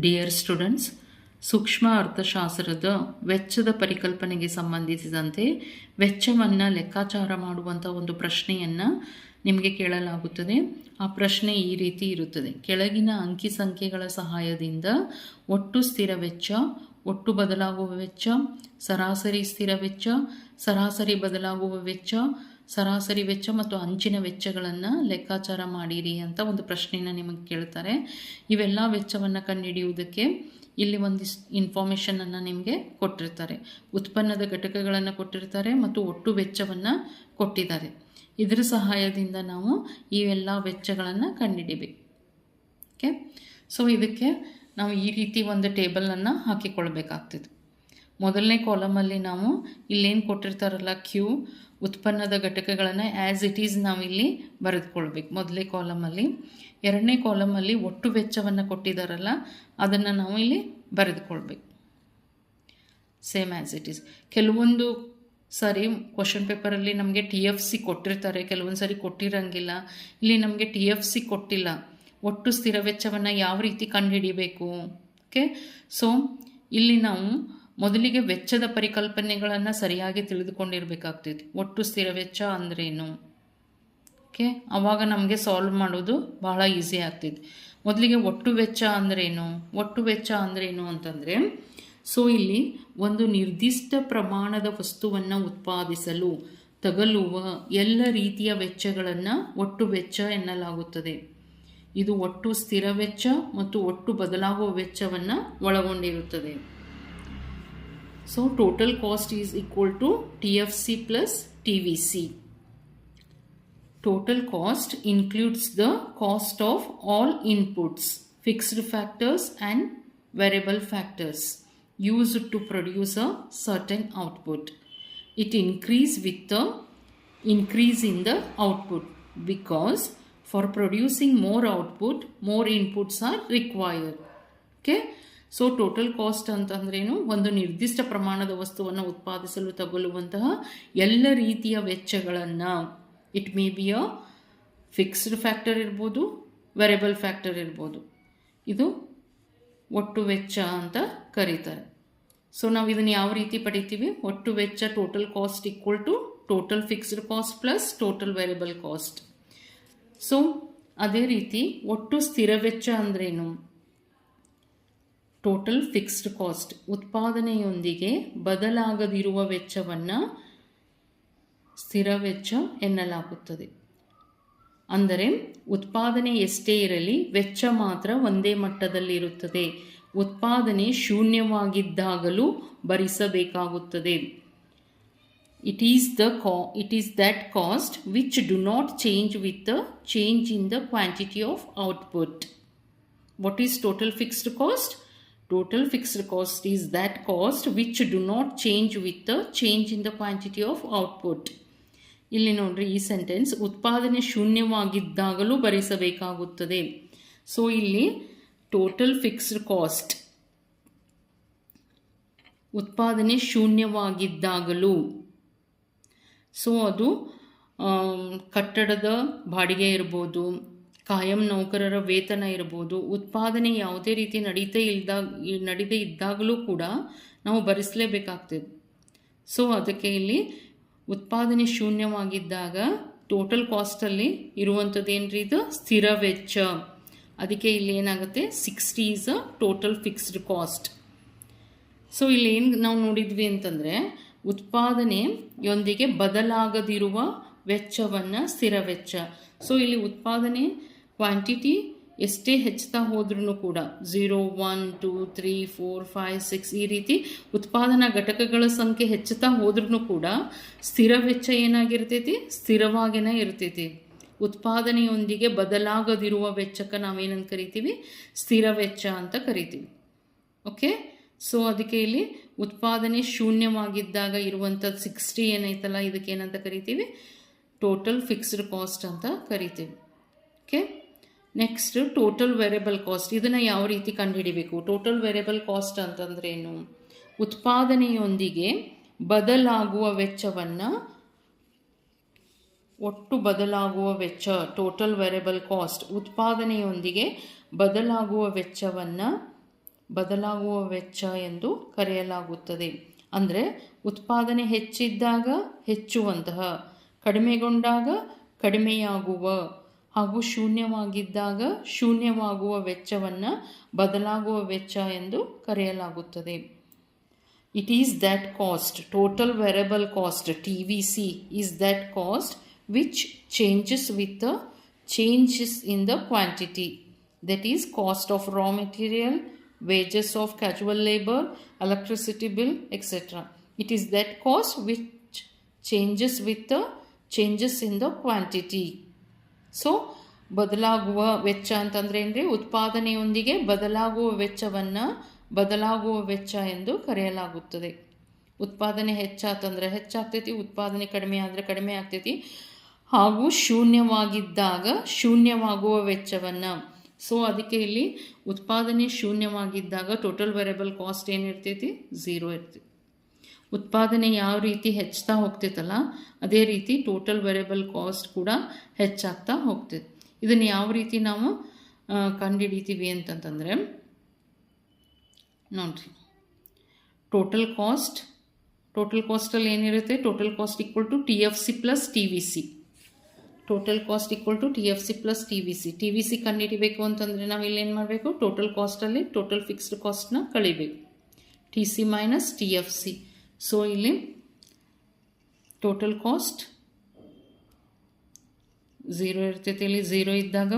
Dear students ಸೂಕ್ಷ್ಮ ಅರ್ಥಶಾಸ್ತ್ರದ ವೆಚ್ಚದ ಪರಿಕಲ್ಪನೆಗೆ ಸಂಬಂಧಿಸಿದಂತೆ ವೆಚ್ಚವನ್ನು ಲೆಕ್ಕಾಚಾರ ಮಾಡುವಂಥ ಒಂದು ಪ್ರಶ್ನೆಯನ್ನು ನಿಮಗೆ ಕೇಳಲಾಗುತ್ತದೆ. ಆ ಪ್ರಶ್ನೆ ಈ ರೀತಿ ಇರುತ್ತದೆ. ಕೆಳಗಿನ ಅಂಕಿ ಸಂಖ್ಯೆಗಳ ಸಹಾಯದಿಂದ ಒಟ್ಟು ಸ್ಥಿರ ವೆಚ್ಚ, ಒಟ್ಟು ಬದಲಾಗುವ ವೆಚ್ಚ, ಸರಾಸರಿ ಸ್ಥಿರ ವೆಚ್ಚ, ಸರಾಸರಿ ಬದಲಾಗುವ ವೆಚ್ಚ ಸರಾಸರಿ ವೆಚ್ಚ ಮತ್ತು ಅಂಚಿನ ವೆಚ್ಚಗಳನ್ನು ಲೆಕ್ಕಾಚಾರ ಮಾಡಿರಿ ಅಂತ ಒಂದು ಪ್ರಶ್ನೆಯನ್ನು ನಿಮಗೆ ಕೇಳ್ತಾರೆ. ಇವೆಲ್ಲ ವೆಚ್ಚವನ್ನು ಕಂಡುಹಿಡಿಯುವುದಕ್ಕೆ ಇಲ್ಲಿ ಒಂದಿಷ್ಟು ಇನ್ಫಾರ್ಮೇಷನನ್ನು ನಿಮಗೆ ಕೊಟ್ಟಿರ್ತಾರೆ. ಉತ್ಪನ್ನದ ಘಟಕಗಳನ್ನು ಕೊಟ್ಟಿರ್ತಾರೆ ಮತ್ತು ಒಟ್ಟು ವೆಚ್ಚವನ್ನು ಕೊಟ್ಟಿದ್ದಾರೆ. ಇದರ ಸಹಾಯದಿಂದ ನಾವು ಇವೆಲ್ಲ ವೆಚ್ಚಗಳನ್ನು ಕಂಡುಹಿಡಿಬೇಕು. ಓಕೆ ಸೊ ಇದಕ್ಕೆ ನಾವು ಈ ರೀತಿ ಒಂದು ಟೇಬಲನ್ನು ಹಾಕಿಕೊಳ್ಬೇಕಾಗ್ತದೆ. ಮೊದಲನೇ ಕಾಲಮಲ್ಲಿ ನಾವು ಇಲ್ಲೇನು ಕೊಟ್ಟಿರ್ತಾರಲ್ಲ ಕ್ಯೂ ಉತ್ಪನ್ನದ ಘಟಕಗಳನ್ನು ಆ್ಯಸ್ ಇಟ್ ಈಸ್ ನಾವಿಲ್ಲಿ ಬರೆದುಕೊಳ್ಬೇಕು. ಮೊದಲೇ ಕಾಲಮಲ್ಲಿ ಎರಡನೇ ಕಾಲಮಲ್ಲಿ ಒಟ್ಟು ವೆಚ್ಚವನ್ನು ಕೊಟ್ಟಿದ್ದಾರಲ್ಲ ಅದನ್ನು ನಾವು ಇಲ್ಲಿ ಬರೆದುಕೊಳ್ಬೇಕು. ಸೇಮ್ ಆ್ಯಸ್ ಇಟ್ ಈಸ್ ಕೆಲವೊಂದು ಸಾರಿ ಕ್ವಶನ್ ಪೇಪರಲ್ಲಿ ನಮಗೆ ಟಿ ಎಫ್ ಸಿ ಕೊಟ್ಟಿರ್ತಾರೆ. ಕೆಲವೊಂದು ಸಾರಿ ಕೊಟ್ಟಿರಂಗಿಲ್ಲ. ಇಲ್ಲಿ ನಮಗೆ ಟಿ ಎಫ್ ಸಿ ಕೊಟ್ಟಿಲ್ಲ. ಒಟ್ಟು ಸ್ಥಿರ ವೆಚ್ಚವನ್ನು ಯಾವ ರೀತಿ ಕಂಡುಹಿಡಿಬೇಕು? ಓಕೆ ಸೊ ಇಲ್ಲಿ ನಾವು ಮೊದಲಿಗೆ ವೆಚ್ಚದ ಪರಿಕಲ್ಪನೆಗಳನ್ನು ಸರಿಯಾಗಿ ತಿಳಿದುಕೊಂಡಿರಬೇಕಾಗ್ತೈತಿ ಒಟ್ಟು ಸ್ಥಿರ ವೆಚ್ಚ ಅಂದ್ರೇನು? ಓಕೆ ಆವಾಗ ನಮಗೆ ಸಾಲ್ವ್ ಮಾಡೋದು ಬಹಳ ಈಸಿ ಆಗ್ತೈತಿ ಮೊದಲಿಗೆ ಒಟ್ಟು ವೆಚ್ಚ ಅಂದ್ರೇನು? ಒಟ್ಟು ವೆಚ್ಚ ಅಂದ್ರೇನು ಅಂತಂದರೆ ಸೊ ಇಲ್ಲಿ ಒಂದು ನಿರ್ದಿಷ್ಟ ಪ್ರಮಾಣದ ವಸ್ತುವನ್ನು ಉತ್ಪಾದಿಸಲು, ತಗಲುವ ಎಲ್ಲ ರೀತಿಯ ವೆಚ್ಚಗಳನ್ನು ಒಟ್ಟು ವೆಚ್ಚ ಎನ್ನಲಾಗುತ್ತದೆ. ಇದು ಒಟ್ಟು ಸ್ಥಿರ ವೆಚ್ಚ ಮತ್ತು ಒಟ್ಟು ಬದಲಾಗುವ ವೆಚ್ಚವನ್ನು ಒಳಗೊಂಡಿರುತ್ತದೆ. So total cost is equal to TFC plus TVC. Total cost includes the cost of all inputs, fixed factors and variable factors used to produce a certain output. It increase with the increase in the output because for producing more output, more inputs are required. Okay. So total cost ಅಂತಂದ್ರೇನು? ಒಂದು ನಿರ್ದಿಷ್ಟ ಪ್ರಮಾಣದ ವಸ್ತುವನ್ನು ಉತ್ಪಾದಿಸಲು ತಗೊಳ್ಳುವಂತಹ ಎಲ್ಲ ರೀತಿಯ ವೆಚ್ಚಗಳನ್ನು. It may be a fixed factor ಇರ್ಬೋದು ವೆರೇಬಲ್ ಫ್ಯಾಕ್ಟರ್ ಇರ್ಬೋದು. ಇದು ಒಟ್ಟು ವೆಚ್ಚ ಅಂತ ಕರೀತಾರೆ. ಸೊ ನಾವು ಇದನ್ನು ಯಾವ ರೀತಿ ಪಡಿತೀವಿ? ಒಟ್ಟು ವೆಚ್ಚ total cost equal to total fixed cost plus total variable cost so ಅದೇ ರೀತಿ ಒಟ್ಟು ಸ್ಥಿರ ವೆಚ್ಚ ಅಂದ್ರೇನು? ಟೋಟಲ್ ಫಿಕ್ಸ್ಡ್ ಕಾಸ್ಟ್ ಉತ್ಪಾದನೆಯೊಂದಿಗೆ ಬದಲಾಗದಿರುವ ವೆಚ್ಚವನ್ನು ಸ್ಥಿರ ವೆಚ್ಚ ಎನ್ನಲಾಗುತ್ತದೆ. ಅಂದರೆ ಉತ್ಪಾದನೆ ಎಷ್ಟೇ ಇರಲಿ ವೆಚ್ಚ ಮಾತ್ರ ಒಂದೇ ಮಟ್ಟದಲ್ಲಿರುತ್ತದೆ. ಉತ್ಪಾದನೆ ಶೂನ್ಯವಾಗಿದ್ದಾಗಲೂ ಭರಿಸಬೇಕಾಗುತ್ತದೆ. It is the co it is that cost which do not change with the change in the quantity of output what is total fixed cost total fixed cost is that cost which do not change with the change in the quantity of output. ಇಲ್ಲಿ ನೋಡ್ರಿ, ಈ sentence ಉತ್ಪಾದನೆ ಶೂನ್ಯವಾಗಿದ್ದಾಗಲೂ ಭರಿಸಬೇಕಾಗುತ್ತದೆ so ಇಲ್ಲಿ total fixed cost ಉತ್ಪಾದನೆ ಶೂನ್ಯವಾಗಿದ್ದಾಗಲೂ so ಅದು ಕಟ್ಟಡದ ಬಾಡಿಗೆ ಇರ್ಬೋದು ಕಾಯಂ ನೌಕರರ ವೇತನ ಇರ್ಬೋದು ಉತ್ಪಾದನೆ ಯಾವುದೇ ರೀತಿ ನಡೀತೇ ಇಲ್ದಾಗ ನಡೀದೇ ಇದ್ದಾಗಲೂ ಕೂಡ ನಾವು ಭರಿಸಲೇಬೇಕಾಗ್ತದೆ. ಸೊ ಅದಕ್ಕೆ ಇಲ್ಲಿ ಉತ್ಪಾದನೆ ಶೂನ್ಯವಾಗಿದ್ದಾಗ ಟೋಟಲ್ ಕಾಸ್ಟಲ್ಲಿ ಇರುವಂಥದ್ದು ಏನ್ರಿ ಇದು? ಸ್ಥಿರ ವೆಚ್ಚ. ಅದಕ್ಕೆ ಇಲ್ಲಿ ಏನಾಗುತ್ತೆ? Sixty is a total fixed cost so ಇಲ್ಲಿ ಏನು ನಾವು ನೋಡಿದ್ವಿ ಅಂತಂದರೆ ಉತ್ಪಾದನೆಯೊಂದಿಗೆ ಬದಲಾಗದಿರುವ ವೆಚ್ಚವನ್ನು ಸ್ಥಿರ ವೆಚ್ಚ. ಸೊ ಇಲ್ಲಿ ಉತ್ಪಾದನೆ ಕ್ವಾಂಟಿಟಿ ಎಷ್ಟೇ ಹೆಚ್ಚುತ್ತಾ ಹೋದ್ರೂ ಕೂಡ zero one two three four five six ಈ ರೀತಿ ಉತ್ಪಾದನಾ ಘಟಕಗಳ ಸಂಖ್ಯೆ ಹೆಚ್ಚುತ್ತಾ ಹೋದ್ರೂ ಕೂಡ ಸ್ಥಿರ ವೆಚ್ಚ ಏನಾಗಿರ್ತೈತಿ? ಸ್ಥಿರವಾಗಿನೇ ಇರ್ತೈತಿ. ಉತ್ಪಾದನೆಯೊಂದಿಗೆ ಬದಲಾಗದಿರುವ ವೆಚ್ಚಕ್ಕೆ ನಾವೇನಂತ ಕರಿತೀವಿ? ಸ್ಥಿರ ವೆಚ್ಚ ಅಂತ ಕರಿತೀವಿ. ಓಕೆ ಸೊ ಅದಕ್ಕೆ ಇಲ್ಲಿ ಉತ್ಪಾದನೆ ಶೂನ್ಯವಾಗಿದ್ದಾಗ ಇರುವಂಥದ್ದು ಸಿಕ್ಸ್ಟಿ ಏನೈತಲ್ಲ ಇದಕ್ಕೆ ಏನಂತ ಕರಿತೀವಿ? ಟೋಟಲ್ ಫಿಕ್ಸ್ಡ್ ಕಾಸ್ಟ್ ಅಂತ ಕರಿತೀವಿ. Okay next total variable cost ಇದನ್ನು ಯಾವ ರೀತಿ ಕಂಡುಹಿಡಿಬೇಕು? ಟೋಟಲ್ ವೇರಿಯಬಲ್ ಕಾಸ್ಟ್ ಅಂತಂದ್ರೆ ಏನು ಉತ್ಪಾದನೆಯೊಂದಿಗೆ ಬದಲಾಗುವ ವೆಚ್ಚವನ್ನು ಒಟ್ಟು ಬದಲಾಗುವ ವೆಚ್ಚ ಟೋಟಲ್ ವೇರಿಯಬಲ್ ಕಾಸ್ಟ್ ಉತ್ಪಾದನೆಯೊಂದಿಗೆ ಬದಲಾಗುವ ವೆಚ್ಚವನ್ನು ಬದಲಾಗುವ ವೆಚ್ಚ ಎಂದು ಕರೆಯಲಾಗುತ್ತದೆ. ಅಂದರೆ ಉತ್ಪಾದನೆ ಹೆಚ್ಚಿದ್ದಾಗ ಹೆಚ್ಚುವಂತಹ, ಕಡಿಮೆಗೊಂಡಾಗ ಕಡಿಮೆಯಾಗುವ. ಹಾಗೂ ಶೂನ್ಯವಾಗಿದ್ದಾಗ ಶೂನ್ಯವಾಗುವ ವೆಚ್ಚವನ್ನು ಬದಲಾಗುವ ವೆಚ್ಚ ಎಂದು ಕರೆಯಲಾಗುತ್ತದೆ. It is that cost total variable cost T V C is that cost which changes with the changes in the quantity that is cost of raw material wages of casual labour electricity bill etcetera it is that cost which changes with the changes in the quantity so ಬದಲಾಗುವ ವೆಚ್ಚ ಅಂತಂದ್ರೆ ಏನ್ರಿ? ಉತ್ಪಾದನೆಯೊಂದಿಗೆ ಬದಲಾಗುವ ವೆಚ್ಚವನ್ನು ಬದಲಾಗುವ ವೆಚ್ಚ ಎಂದು ಕರೆಯಲಾಗುತ್ತದೆ. ಉತ್ಪಾದನೆ ಹೆಚ್ಚಾತಂದ್ರೆ ಹೆಚ್ಚಾಗ್ತೈತಿ, ಉತ್ಪಾದನೆ ಕಡಿಮೆ ಆದರೆ ಕಡಿಮೆ ಆಗ್ತೈತಿ. ಹಾಗೂ ಶೂನ್ಯವಾಗಿದ್ದಾಗ ಶೂನ್ಯವಾಗುವ ವೆಚ್ಚವನ್ನು. ಸೊ ಅದಕ್ಕೆ ಇಲ್ಲಿ ಉತ್ಪಾದನೆ ಶೂನ್ಯವಾಗಿದ್ದಾಗ ಟೋಟಲ್ ವೇರಿಯಬಲ್ ಕಾಸ್ಟ್ ಏನಿರ್ತೈತಿ? ಝೀರೋ ಇರ್ತೈತಿ. ಉತ್ಪಾದನೆ ಯಾವ ರೀತಿ ಹೆಚ್ಚುತ್ತಾ ಹೋಗ್ತೈತಲ್ಲ, ಅದೇ ರೀತಿ ಟೋಟಲ್ ವೇರಿಯಬಲ್ ಕಾಸ್ಟ್ ಕೂಡ ಹೆಚ್ಚಾಗ್ತಾ ಹೋಗ್ತಿತ್ತು ಇದನ್ನು ಯಾವ ರೀತಿ ನಾವು ಕಂಡುಹಿಡಿತೀವಿ ಅಂತಂತಂದರೆ, ನೋಡ್ರಿ. ಟೋಟಲ್ ಕಾಸ್ಟ್ ಟೋಟಲ್ ಕಾಸ್ಟಲ್ಲಿ ಏನಿರುತ್ತೆ? Total cost equal to T F C plus T V C total cost equal to T F C plus T V C T V C ಕಂಡುಹಿಡಿಬೇಕು ಅಂತಂದರೆ ನಾವು ಇಲ್ಲಿ ಏನು ಮಾಡಬೇಕು ಟೋಟಲ್ ಕಾಸ್ಟಲ್ಲಿ ಟೋಟಲ್ ಫಿಕ್ಸ್ಡ್ ಕಾಸ್ಟ್ನ ಕಳಿಬೇಕು. T C minus T F C so ಇಲ್ಲಿ total cost zero ಇರ್ತೈತೆ ಇಲ್ಲಿ ಝೀರೋ ಇದ್ದಾಗ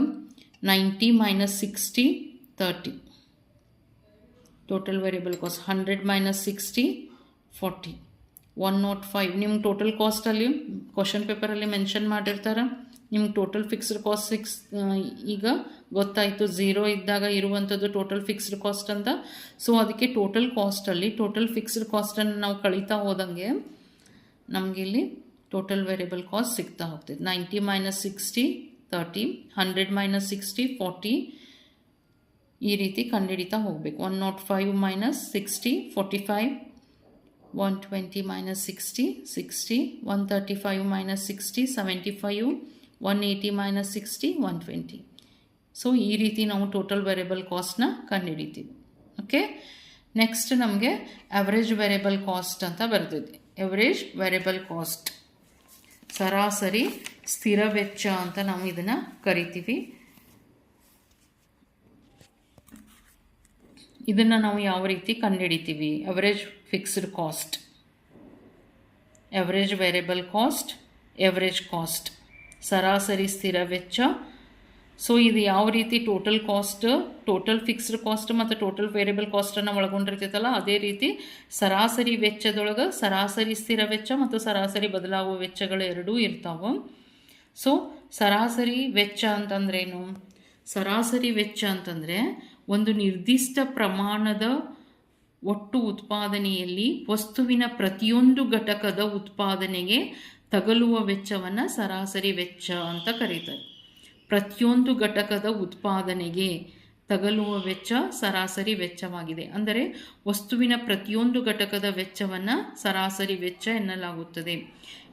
ninety minus sixty thirty total variable cost hundred minus sixty forty one naught five ನಿಮ್ಮ ಟೋಟಲ್ ಕಾಸ್ಟಲ್ಲಿ ಕ್ವಶನ್ ಪೇಪರಲ್ಲಿ ಮೆನ್ಷನ್ ಮಾಡಿರ್ತಾರೆ. ನಿಮ್ಮ ಟೋಟಲ್ ಫಿಕ್ಸ್ಡ್ ಕಾಸ್ಟ್ ಸಿಕ್ಸ್ ಈಗ ಗೊತ್ತಾಯಿತು. ಝೀರೋ ಇದ್ದಾಗ ಇರುವಂಥದ್ದು ಟೋಟಲ್ ಫಿಕ್ಸ್ಡ್ ಕಾಸ್ಟ್ ಅಂತ. ಸೊ ಅದಕ್ಕೆ ಟೋಟಲ್ ಕಾಸ್ಟಲ್ಲಿ ಟೋಟಲ್ ಫಿಕ್ಸ್ಡ್ ಕಾಸ್ಟನ್ನು ನಾವು ಕಳೀತಾ ಹೋದಂಗೆ ನಮಗಿಲ್ಲಿ ಟೋಟಲ್ ವೇರಿಯಬಲ್ ಕಾಸ್ಟ್ ಸಿಗ್ತಾ ಹೋಗ್ತದೆ ninety minus sixty thirty hundred minus sixty forty ಈ ರೀತಿ ಕಂಡುಹಿಡಿತಾ ಹೋಗಬೇಕು. One naught five minus sixty forty five one twenty minus sixty sixty one thirty five minus sixty seventy five one eighty minus sixty one twenty so ಈ ರೀತಿ ನಾವು total variable ಕಾಸ್ಟ್ನ ಕಂಡುಹಿಡಿತೀವಿ. Okay next ನಮಗೆ ಅವರೇಜ್ ವೇರಿಯಬಲ್ ಕಾಸ್ಟ್ ಅಂತ ಬರ್ತಿದೆ average variable cost ಸರಾಸರಿ ಸ್ಥಿರ ವೆಚ್ಚ ಅಂತ ನಾವು ಇದನ್ನು ಕರಿತೀವಿ. ಇದನ್ನು ನಾವು ಯಾವ ರೀತಿ ಕಂಡುಹಿಡಿತೀವಿ? Average fixed cost average variable cost average cost ಸರಾಸರಿ ಸ್ಥಿರ ವೆಚ್ಚ. ಸೊ ಇದು ಯಾವ ರೀತಿ total cost total fixed cost ಮತ್ತು ಟೋಟಲ್ ವೇರಿಯಬಲ್ ಕಾಸ್ಟನ್ನು ಒಳಗೊಂಡಿರ್ತೈತಲ್ಲ, ಅದೇ ರೀತಿ ಸರಾಸರಿ ವೆಚ್ಚದೊಳಗೆ ಸರಾಸರಿ ಸ್ಥಿರ ವೆಚ್ಚ ಮತ್ತು ಸರಾಸರಿ ಬದಲಾಗುವ ವೆಚ್ಚಗಳು ಎರಡೂ ಇರ್ತಾವೆ. ಸೊ ಸರಾಸರಿ ವೆಚ್ಚ ಅಂತಂದ್ರೇನು? ಸರಾಸರಿ ವೆಚ್ಚ ಅಂತಂದರೆ ಒಂದು ನಿರ್ದಿಷ್ಟ ಪ್ರಮಾಣದ ಒಟ್ಟು ಉತ್ಪಾದನೆಯಲ್ಲಿ ವಸ್ತುವಿನ ಪ್ರತಿಯೊಂದು ಘಟಕದ ಉತ್ಪಾದನೆಗೆ ತಗಲುವ ವೆಚ್ಚವನ್ನು ಸರಾಸರಿ ವೆಚ್ಚ ಅಂತ ಕರೀತಾರೆ. ಪ್ರತಿಯೊಂದು ಘಟಕದ ಉತ್ಪಾದನೆಗೆ ತಗಲುವ ವೆಚ್ಚ ಸರಾಸರಿ ವೆಚ್ಚವಾಗಿದೆ. ಅಂದರೆ ವಸ್ತುವಿನ ಪ್ರತಿಯೊಂದು ಘಟಕದ ವೆಚ್ಚವನ್ನು ಸರಾಸರಿ ವೆಚ್ಚ ಎನ್ನಲಾಗುತ್ತದೆ.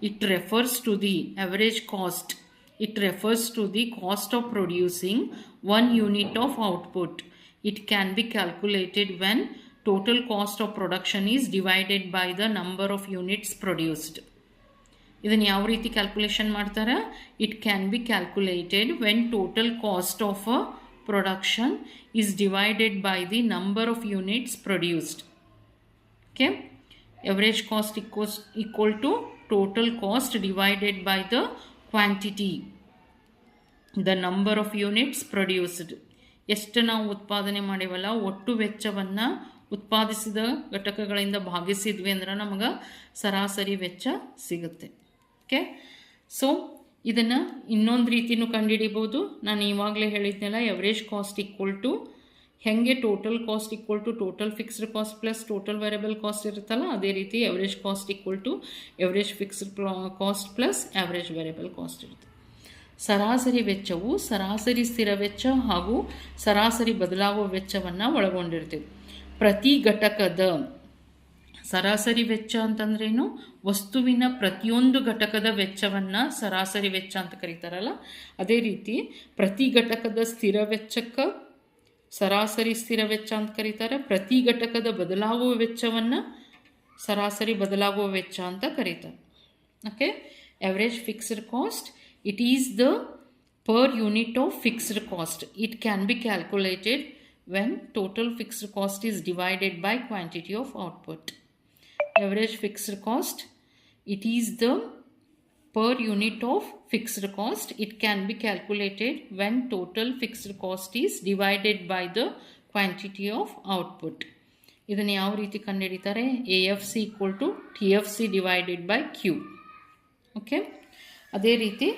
It refers to the average cost it refers to the cost of producing one unit of output it can be calculated when total cost of production is divided by the number of units produced ಇದನ್ನು ಯಾವ ರೀತಿ calculation ಮಾಡ್ತಾರೆ? It can be calculated when total cost of a production is divided by the number of units produced okay average cost equals equal to total cost divided by the quantity the number of units produced ಎಷ್ಟು ನಾವು ಉತ್ಪಾದನೆ ಮಾಡಿವಲ್ಲ, ಒಟ್ಟು ವೆಚ್ಚವನ್ನು ಉತ್ಪಾದಿಸಿದ ಘಟಕಗಳಿಂದ ಭಾಗಿಸಿದ್ವಿ ಅಂದ್ರೆ ನಮಗೆ ಸರಾಸರಿ ವೆಚ್ಚ ಸಿಗುತ್ತೆ. ಓಕೆ ಸೊ ಇದನ್ನು ಇನ್ನೊಂದು ರೀತಿನೂ ಕಂಡುಹಿಡಿಬೋದು ನಾನು ಇವಾಗಲೇ ಹೇಳಿದ್ನಲ್ಲ ಎವರೇಜ್ ಕಾಸ್ಟ್ ಈಕ್ವಲ್ ಟು ಹೆಂಗೆ total cost equal to total fixed cost plus total variable cost ಇರುತ್ತಲ್ಲ, ಅದೇ ರೀತಿ average cost equal to average fixed cost plus average variable cost ಇರುತ್ತೆ. ಸರಾಸರಿ ವೆಚ್ಚವು ಸರಾಸರಿ ಸ್ಥಿರ ವೆಚ್ಚ ಹಾಗೂ ಸರಾಸರಿ ಬದಲಾಗುವ ವೆಚ್ಚವನ್ನು ಒಳಗೊಂಡಿರ್ತದೆ ಪ್ರತಿ ಘಟಕದ ಸರಾಸರಿ ವೆಚ್ಚ ಅಂತಂದ್ರೇನು? ವಸ್ತುವಿನ ಪ್ರತಿಯೊಂದು ಘಟಕದ ವೆಚ್ಚವನ್ನು ಸರಾಸರಿ ವೆಚ್ಚ ಅಂತ ಕರೀತಾರಲ್ಲ? ಅದೇ ರೀತಿ ಪ್ರತಿ ಘಟಕದ ಸ್ಥಿರ ವೆಚ್ಚಕ್ಕೆ ಸರಾಸರಿ ಸ್ಥಿರ ವೆಚ್ಚ ಅಂತ ಕರೀತಾರೆ. ಪ್ರತಿ ಘಟಕದ ಬದಲಾಗುವ ವೆಚ್ಚವನ್ನು ಸರಾಸರಿ ಬದಲಾಗುವ ವೆಚ್ಚ ಅಂತ ಕರೀತಾರೆ. Okay average fixed cost it is the per unit of fixed cost it can be calculated when total fixed cost is divided by quantity of output average fixed cost it is the per unit of fixed cost it can be calculated when total fixed cost is divided by the quantity of output ಇದನ್ನು ಯಾವ ರೀತಿ ಕಂಡುಹಿಡಿತಾರೆ A F C equal to T F C divided by Q okay ಅದೇ ರೀತಿ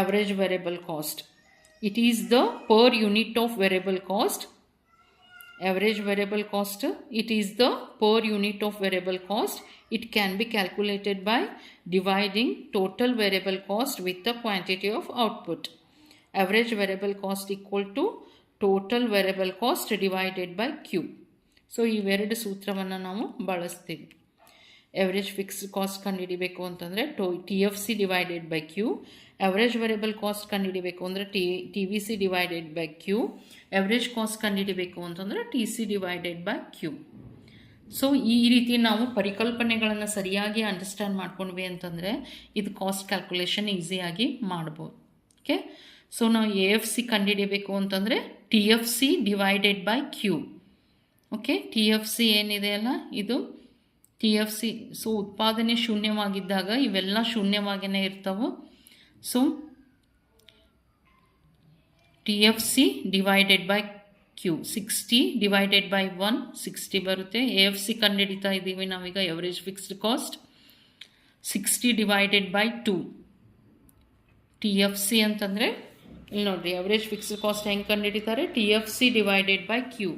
average variable cost it is the per unit of variable cost average variable cost it is the per unit of variable cost it can be calculated by dividing total variable cost with the quantity of output average variable cost equal to total variable cost divided by q so ಇವೆರಡು ಸೂತ್ರವನ್ನು ನಾವು ಬಳಸ್ತೀವಿ average fixed cost ಕಂಡುಹಿಡಿಬೇಕು ಅಂತಂದರೆ ಟೋ T F C divided by Q average variable cost ಕಂಡುಹಿಡಿಬೇಕು ಅಂದರೆ T T V C divided by Q average cost ಕಂಡುಹಿಡಿಬೇಕು ಅಂತಂದರೆ T C divided by Q so ಈ ರೀತಿ ನಾವು ಪರಿಕಲ್ಪನೆಗಳನ್ನು ಸರಿಯಾಗಿ ಅಂಡರ್ಸ್ಟ್ಯಾಂಡ್ ಮಾಡ್ಕೊಂಡ್ವಿ ಅಂತಂದರೆ ಇದು ಕಾಸ್ಟ್ ಕ್ಯಾಲ್ಕುಲೇಷನ್ ಈಸಿಯಾಗಿ ಮಾಡ್ಬೋದು. ಓಕೆ ಸೊ ನಾವು ಎ ಎಫ್ ಸಿ ಕಂಡುಹಿಡಿಬೇಕು ಅಂತಂದರೆ T F C divided by Q okay T F C ಏನಿದೆ ಅಲ್ಲ? ಇದು ಟಿ ಎಫ್ ಸಿ ಸೊ ಉತ್ಪಾದನೆ ಶೂನ್ಯವಾಗಿದ್ದಾಗ ಇವೆಲ್ಲ ಶೂನ್ಯವಾಗಿಯೇ ಇರ್ತವೆ. F C divided by Q sixty divided by one sixty ಬರುತ್ತೆ. ಎ ಎಫ್ ಸಿ ಕಂಡುಹಿಡಿತಾ ಇದ್ದೀವಿ ನಾವೀಗ average fixed cost sixty divided by two T F C ಅಂತಂದರೆ, ಇಲ್ಲಿ ನೋಡಿರಿ ಎವರೇಜ್ ಫಿಕ್ಸ್ಡ್ ಕಾಸ್ಟ್ ಹೆಂಗೆ ಕಂಡುಹಿಡಿತಾರೆ? T F C divided by Q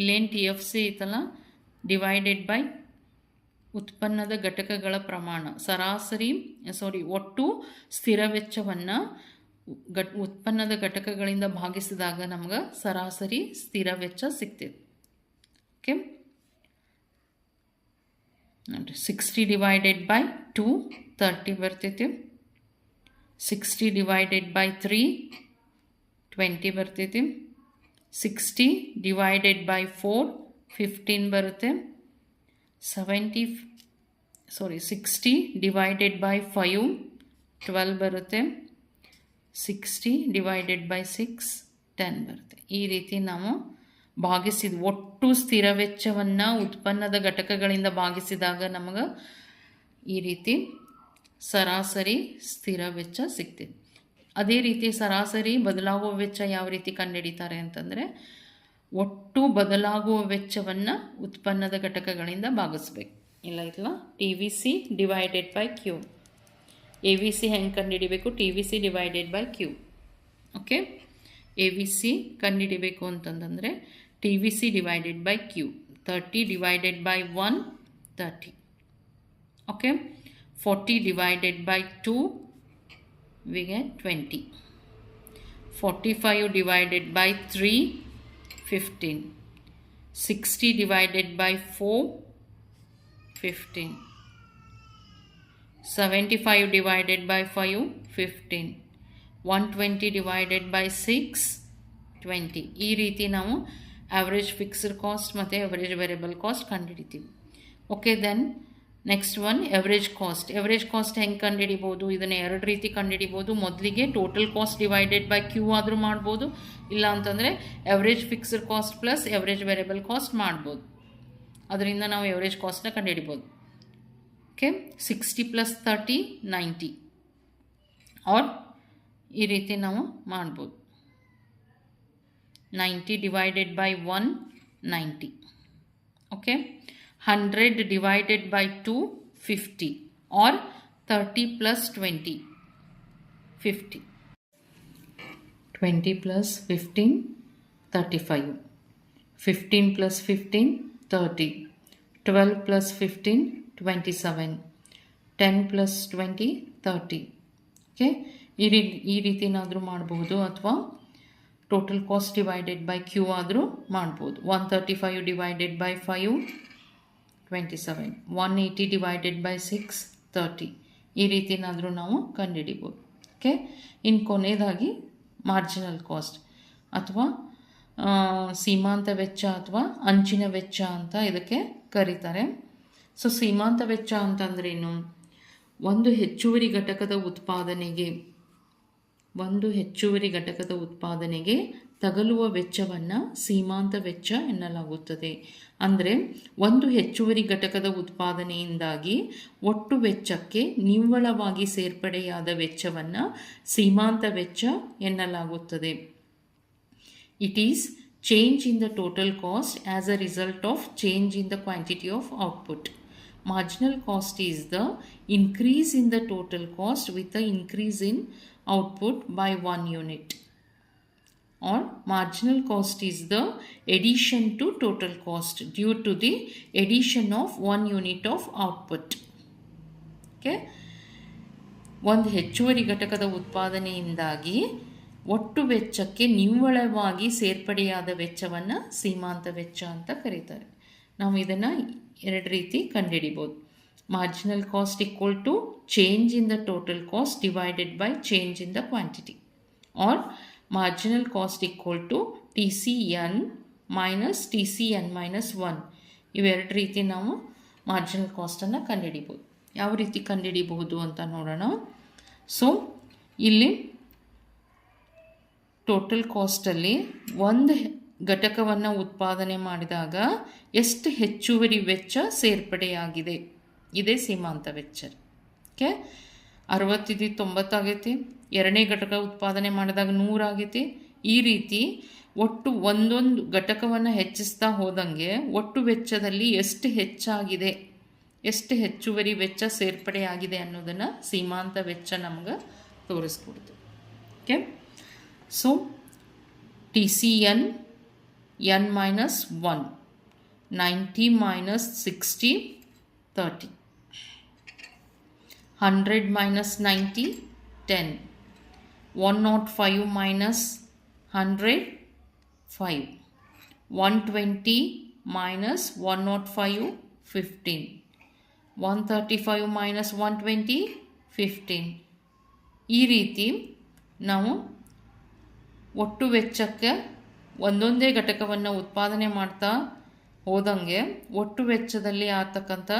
ಇಲ್ಲೇನು T F C ಐತಲ್ಲ? ಡಿವೈಡೆಡ್ ಬೈ ಉತ್ಪನ್ನದ ಘಟಕಗಳ ಪ್ರಮಾಣ. ಸರಾಸರಿ ಸಾರಿ ಒಟ್ಟು ಸ್ಥಿರ ವೆಚ್ಚವನ್ನು ಘಟ್, ಉತ್ಪನ್ನದ ಘಟಕಗಳಿಂದ ಭಾಗಿಸಿದಾಗ ನಮ್ಗೆ ಸರಾಸರಿ ಸ್ಥಿರ ವೆಚ್ಚ ಸಿಗ್ತೈತಿ ಓಕೆ ನೋಡಿರಿ sixty divided by two thirty ಬರ್ತೈತಿ. Sixty divided by three twenty ಬರ್ತೈತಿ. Sixty divided by four fifteen ಬರುತ್ತೆ. Seventy sorry sixty divided by five twelve ಬರುತ್ತೆ. Sixty divided by six ten ಬರುತ್ತೆ. ಈ ರೀತಿ ನಾವು ಭಾಗಿಸಿದ ಒಟ್ಟು ಸ್ಥಿರ ವೆಚ್ಚವನ್ನು ಉತ್ಪನ್ನದ ಘಟಕಗಳಿಂದ ಭಾಗಿಸಿದಾಗ ನಮಗೆ ಈ ರೀತಿ ಸರಾಸರಿ ಸ್ಥಿರ ವೆಚ್ಚ ಸಿಗ್ತಿದೆ ಅದೇ ರೀತಿ ಸರಾಸರಿ ಬದಲಾಗುವ ವೆಚ್ಚ ಯಾವ ರೀತಿ ಕಂಡುಹಿಡಿತಾರೆ ಅಂತಂದರೆ ಒಟ್ಟು ಬದಲಾಗುವ ವೆಚ್ಚವನ್ನು ಉತ್ಪನ್ನದ ಘಟಕಗಳಿಂದ ಭಾಗಿಸ್ಬೇಕು. ಇಲ್ಲ ಇಲ್ಲ T V C divided by Q A V C ಹೆಂಗೆ ಕಂಡುಹಿಡಿಬೇಕು? T V C divided by Q okay A V C ಕಂಡುಹಿಡಿಬೇಕು ಅಂತಂದರೆ T V C divided by Q thirty divided by one thirty okay forty divided by two we get 20 45 divided by 3 15 60 divided by 4 15 75 divided by 5 15 120 divided by 6 20 ಈ ರೀತಿ ನಾವು average fixed cost ಮತ್ತು average variable cost ಕಂಡುಹಿಡಿತೀವಿ okay then next one average cost average cost ಹೆಂಗೆ ಕಂಡುಹಿಡಿಬೋದು? ಇದನ್ನು ಎರಡು ರೀತಿ ಕಂಡುಹಿಡಿಬೋದು. ಮೊದಲಿಗೆ total cost divided by Q ಆದರೂ ಮಾಡ್ಬೋದು. ಇಲ್ಲ ಅಂತಂದರೆ average fixed cost plus average variable cost ಮಾಡ್ಬೋದು. ಅದರಿಂದ ನಾವು ಎವರೇಜ್ ಕಾಸ್ಟ್ನ ಕಂಡುಹಿಡಿಬೋದು. Okay sixty plus thirty ninety or ಈ ರೀತಿ ನಾವು ಮಾಡ್ಬೋದು. Ninety divided by one ninety okay 100 divided by 2 50 or 30 plus 20 50 20 plus 15 35 15 plus 15 30 12 plus 15 27 10 plus 20 30 okay ಈ ರೀ ಈ ರೀತಿನಾದರೂ ಮಾಡಬಹುದು ಅಥವಾ total cost divided by Q ಆದರೂ ಮಾಡ್ಬೋದು. One thirty five divided by five twenty one eighty divided by six thirty ಈ ರೀತಿನಾದರೂ ನಾವು ಕಂಡುಹಿಡಿಬೋದು. ಓಕೆ ಇನ್ನು ಕೊನೆಯದಾಗಿ ಮಾರ್ಜಿನಲ್ ಕಾಸ್ಟ್ ಅಥವಾ ಸೀಮಾಂತ ವೆಚ್ಚ ಅಥವಾ ಅಂಚಿನ ವೆಚ್ಚ ಅಂತ ಇದಕ್ಕೆ ಕರೀತಾರೆ. ಸೊ ಸೀಮಾಂತ ವೆಚ್ಚ ಅಂತಂದ್ರೇನು ಒಂದು ಹೆಚ್ಚುವರಿ ಘಟಕದ ಉತ್ಪಾದನೆಗೆ, ಒಂದು ಹೆಚ್ಚುವರಿ ಘಟಕದ ಉತ್ಪಾದನೆಗೆ ತಗಲುವ ವೆಚ್ಚವನ್ನ ಸೀಮಾಂತ ವೆಚ್ಚ ಎನ್ನಲಾಗುತ್ತದೆ. ಅಂದರೆ ಒಂದು ಹೆಚ್ಚುವರಿ ಘಟಕದ ಉತ್ಪಾದನೆಯಿಂದಾಗಿ ಒಟ್ಟು ವೆಚ್ಚಕ್ಕೆ ನಿವ್ವಳವಾಗಿ ಸೇರ್ಪಡೆಯಾದ ವೆಚ್ಚವನ್ನು ಸೀಮಾಂತ ವೆಚ್ಚ ಎನ್ನಲಾಗುತ್ತದೆ. It is change in the total cost as a result of change in the quantity of output marginal cost is the increase in the total cost with a increase in output by one unit Or marginal cost is the addition to total cost due to the addition of one unit of output. Okay. ಒಂದು ಹೆಚ್ಚುವರಿ ಘಟಕದ ಉತ್ಪಾದನೆಯಿಂದಾಗಿ ಒಟ್ಟು ವೆಚ್ಚಕ್ಕೆ ನಿವ್ವಳವಾಗಿ ಸೇರ್ಪಡೆಯಾದ ವೆಚ್ಚವನ್ನು ಸೀಮಾಂತ ವೆಚ್ಚ ಅಂತ ಕರೀತಾರೆ ನಾವು ಇದನ್ನು ಎರಡು ರೀತಿ ಕಂಡುಹಿಡಿಬೋದು marginal cost equal to change in the total cost divided by change in the quantity or marginal cost equal to T C N minus T C N minus one ಇವೆರಡು ರೀತಿ ನಾವು ಮಾರ್ಜಿನಲ್ ಕಾಸ್ಟನ್ನು ಕಂಡುಹಿಡಿಬೋದು ಯಾವ ರೀತಿ ಕಂಡುಹಿಡಿಬಹುದು ಅಂತ ನೋಡೋಣ. ಸೊ ಇಲ್ಲಿ total ಕಾಸ್ಟಲ್ಲಿ ಒಂದು ಘಟಕವನ್ನು ಉತ್ಪಾದನೆ ಮಾಡಿದಾಗ ಎಷ್ಟು ಹೆಚ್ಚುವರಿ ವೆಚ್ಚ ಸೇರ್ಪಡೆಯಾಗಿದೆ. ಇದೇ ಸೀಮಾಂತ ವೆಚ್ಚ. ಓಕೆ ಅರವತ್ತಿದ್ದು ತೊಂಬತ್ತಾಗೈತಿ ಎರಡನೇ ಘಟಕ ಉತ್ಪಾದನೆ ಮಾಡಿದಾಗ ನೂರಾಗೈತಿ ಈ ರೀತಿ ಒಟ್ಟು ಒಂದೊಂದು ಘಟಕವನ್ನು ಹೆಚ್ಚಿಸ್ತಾ ಹೋದಂಗೆ ಒಟ್ಟು ವೆಚ್ಚದಲ್ಲಿ ಎಷ್ಟು ಹೆಚ್ಚಾಗಿದೆ, ಎಷ್ಟು ಹೆಚ್ಚುವರಿ ವೆಚ್ಚ ಸೇರ್ಪಡೆಯಾಗಿದೆ ಅನ್ನೋದನ್ನು ಸೀಮಾಂತ ವೆಚ್ಚ ನಮ್ಗೆ ತೋರಿಸ್ಕೊಡ್ತು. Okay so T C N N minus one ninety minus sixty thirty hundred minus ninety ten one nought five minus hundred five one twenty minus one nought five fifteen one thirty five minus one twenty fifteen ಈ ರೀತಿ ನಾವು ಒಟ್ಟು ವೆಚ್ಚಕ್ಕೆ ಒಂದೊಂದೇ ಘಟಕವನ್ನು ಉತ್ಪಾದನೆ ಮಾಡ್ತಾ ಹೋದಂಗೆ ಒಟ್ಟು ವೆಚ್ಚದಲ್ಲಿ ಆಗ್ತಕ್ಕಂಥ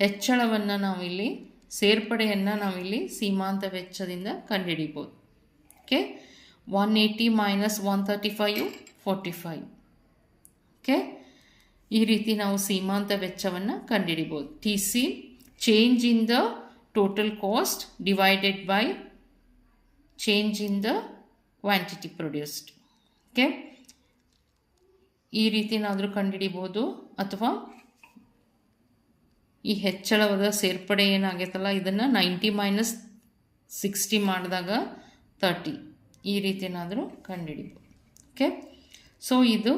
ಹೆಚ್ಚಳವನ್ನು ನಾವಿಲ್ಲಿ, ಸೇರ್ಪಡೆಯನ್ನು ನಾವಿಲ್ಲಿ ಸೀಮಾಂತ ವೆಚ್ಚದಿಂದ ಕಂಡುಹಿಡಿಬೋದು. One thirty five forty five okay ಈ ರೀತಿ ನಾವು ಸೀಮಾಂತ ವೆಚ್ಚವನ್ನು ಕಂಡುಹಿಡಿಬೋದು T C change in the total cost divided by change in the quantity produced okay ಈ ರೀತಿನಾದರೂ ಕಂಡುಹಿಡಿಬೋದು ಅಥವಾ ಈ ಹೆಚ್ಚಳವಾದ ಸೇರ್ಪಡೆ ಏನಾಗೈತಲ್ಲ, ಇದನ್ನು ನೈಂಟಿ ಮೈನಸ್ ಸಿಕ್ಸ್ಟಿ ಮಾಡಿದಾಗ ತರ್ಟಿ ಈ ರೀತಿನಾದರೂ ಕಂಡುಹಿಡಿಬೋದು. ಓಕೆ ಸೊ ಇದು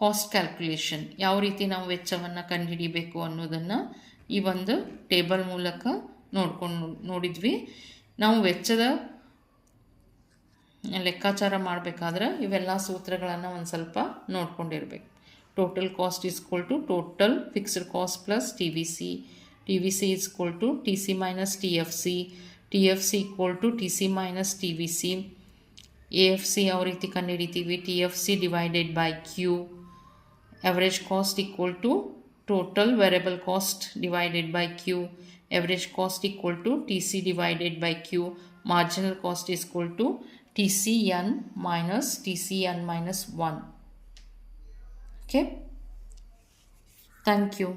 ಕಾಸ್ಟ್ ಕ್ಯಾಲ್ಕುಲೇಷನ್ ಯಾವ ರೀತಿ ನಾವು ವೆಚ್ಚವನ್ನು ಕಂಡುಹಿಡಿಬೇಕು ಅನ್ನೋದನ್ನು ಈ ಒಂದು ಟೇಬಲ್ ಮೂಲಕ ನೋಡ್ಕೊಂಡು ನೋಡಿದ್ವಿ. ನಾವು ವೆಚ್ಚದ ಲೆಕ್ಕಾಚಾರ ಮಾಡಬೇಕಾದ್ರೆ ಇವೆಲ್ಲ ಸೂತ್ರಗಳನ್ನು ಒಂದು ಸ್ವಲ್ಪ ನೋಡ್ಕೊಂಡಿರ್ಬೇಕು. Total cost is equal to total fixed cost plus T V C T V C is equal to T C minus T F C T F C equal to T C minus T V C A F C ಯಾವ ರೀತಿ ಕಂಡುಹಿಡಿತೀವಿ T F C divided by Q average cost equal to total variable cost divided by q average cost equal to tc divided by q marginal cost is equal to tcn minus tcn minus 1 okay thank you